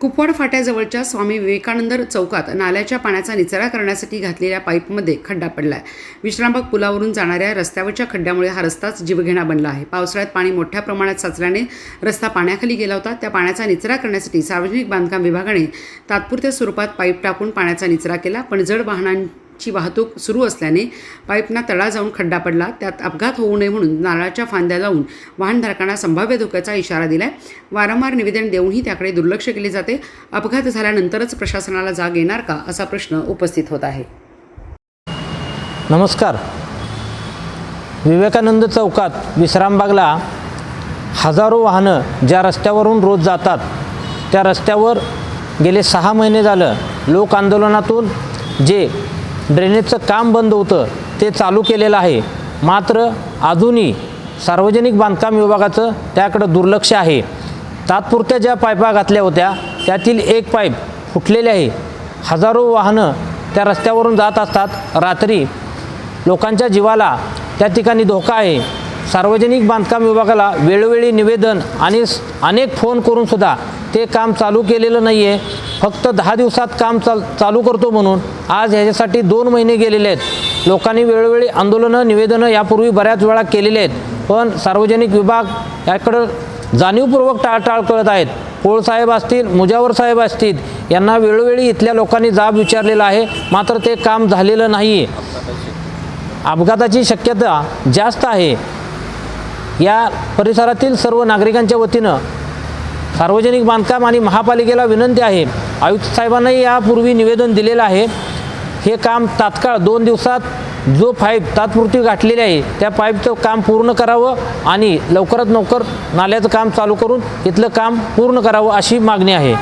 कुपवाड फाट्याजवळच्या स्वामी विवेकानंद चौकात नाल्याच्या पाण्याचा निचरा करण्यासाठी घातलेल्या पाईपमध्ये खड्डा पडला आहे विश्रामबाग पुलावरून जाणाऱ्या रस्त्यावरच्या खड्ड्यामुळे हा रस्ताच जीवघेणा बनला आहे. पावसाळ्यात पाणी मोठ्या प्रमाणात साचल्याने रस्ता पाण्याखाली गेला होता. त्या पाण्याचा निचरा करण्यासाठी सार्वजनिक बांधकाम विभागाने तात्पुरत्या स्वरूपात पाईप टाकून पाण्याचा निचरा केला पण जड वाहनां ची वाहतूक सुरू असल्याने पाईपना तडा जाऊन खड्डा पडला. त्यात अपघात होऊ नये म्हणून नारळाच्या फांद्या लावून वाहनधारकांना संभाव्य धोक्याचा इशारा दिलाय. वारंवार निवेदन देऊनही त्याकडे दुर्लक्ष केले जाते. अपघात झाल्यानंतरच प्रशासनाला जाग येणार का असा प्रश्न उपस्थित होत आहे. नमस्कार. विवेकानंद चौकात विश्रामबागला हजारो वाहनं ज्या रस्त्यावरून रोज जातात त्या रस्त्यावर गेले सहा महिने झालं लोक आंदोलनातून जे ड्रेनेजचं काम बंद होतं ते चालू केलेलं आहे. मात्र अजूनही सार्वजनिक बांधकाम विभागाचं त्याकडं दुर्लक्ष आहे. तात्पुरत्या ज्या पायपा घातल्या होत्या त्यातील एक पाईप फुटलेली आहे. हजारो वाहनं त्या रस्त्यावरून जात असतात. रात्री लोकांच्या जीवाला त्या ठिकाणी धोका आहे. सार्वजनिक बांधकाम विभागाला वेळोवेळी निवेदन आणि स- अनेक फोन करूनसुद्धा ते काम चालू केलेलं नाही आहे फक्त दहा दिवसात काम चाल चालू करतो म्हणून आज ह्याच्यासाठी दोन महिने गेलेले आहेत. लोकांनी वेळोवेळी आंदोलनं निवेदनं यापूर्वी बऱ्याच वेळा केलेले आहेत. पण सार्वजनिक विभाग याकडं जाणीवपूर्वक टाळटाळ करत आहेत. पोळ साहेब असतील मुजावर साहेब असतील यांना वेळोवेळी इथल्या लोकांनी जाब विचारलेला आहे. मात्र ते काम झालेलं नाही अपघाताची शक्यता जास्त आहे. या परिसरातील सर्व नागरिकांच्या वतीनं सार्वजनिक बांधकाम आणि महापालिकेला विनंती आहे. आयुक्त साहेबांनाही यापूर्वी निवेदन दिलेलं आहे. हे काम तात्काळ दोन दिवसात जो पाईप तात्पुरती गाठलेली आहे त्या पाईपचं काम पूर्ण करावं आणि लवकरात लवकर नाल्याचं काम चालू करून इथलं काम पूर्ण करावं अशी मागणी आहे.